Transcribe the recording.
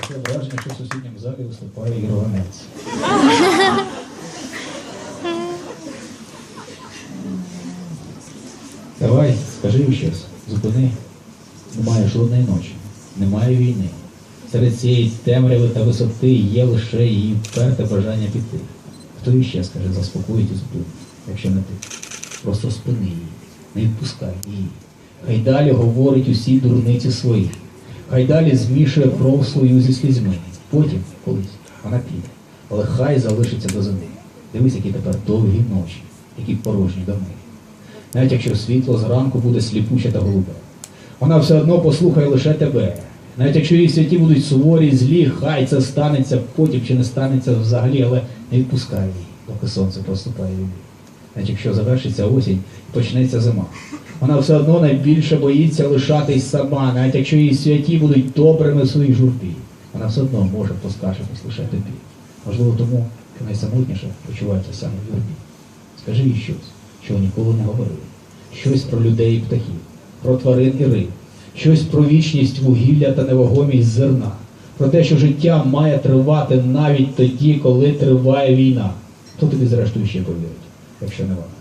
Таке враження, що в сусідньому залі виступає ірландець. Давай, скажи їм щось, зупини. Немає жодної ночі, немає війни. Серед цієї темряви та висоти є лише її вперте бажання піти. Хто іще скаже, заспокоїть і зупинить, якщо не ти. Просто спини її, не відпускай її. Хай далі говорить усі дурниці свої. Хай далі змішує кров свою зі слізьми. Потім, колись, вона піде. Але хай залишиться до зими. Дивись, які тепер довгі ночі, які порожні доми. Навіть якщо світло зранку буде сліпуче та голубе. Вона все одно послухає лише тебе. Навіть якщо її святі будуть суворі, злі, хай це станеться потім чи не станеться взагалі, але не відпускай її, доки сонце проступає від Навіть якщо завершиться осінь почнеться зима. Вона все одно найбільше боїться лишатись сама, навіть якщо її святі будуть добрими в своїй журбі. Вона все одно може поскаржитись лише тобі. Можливо, тому, що найсамотніше почувається саме в юрбі. Скажи їй щось, чого ніколи не говорили. Щось про людей і птахів, про тварин і риб, щось про вічність вугілля та невагомість зерна, про те, що життя має тривати навіть тоді, коли триває війна. Хто тобі зрештою ще повірить, якщо не вона?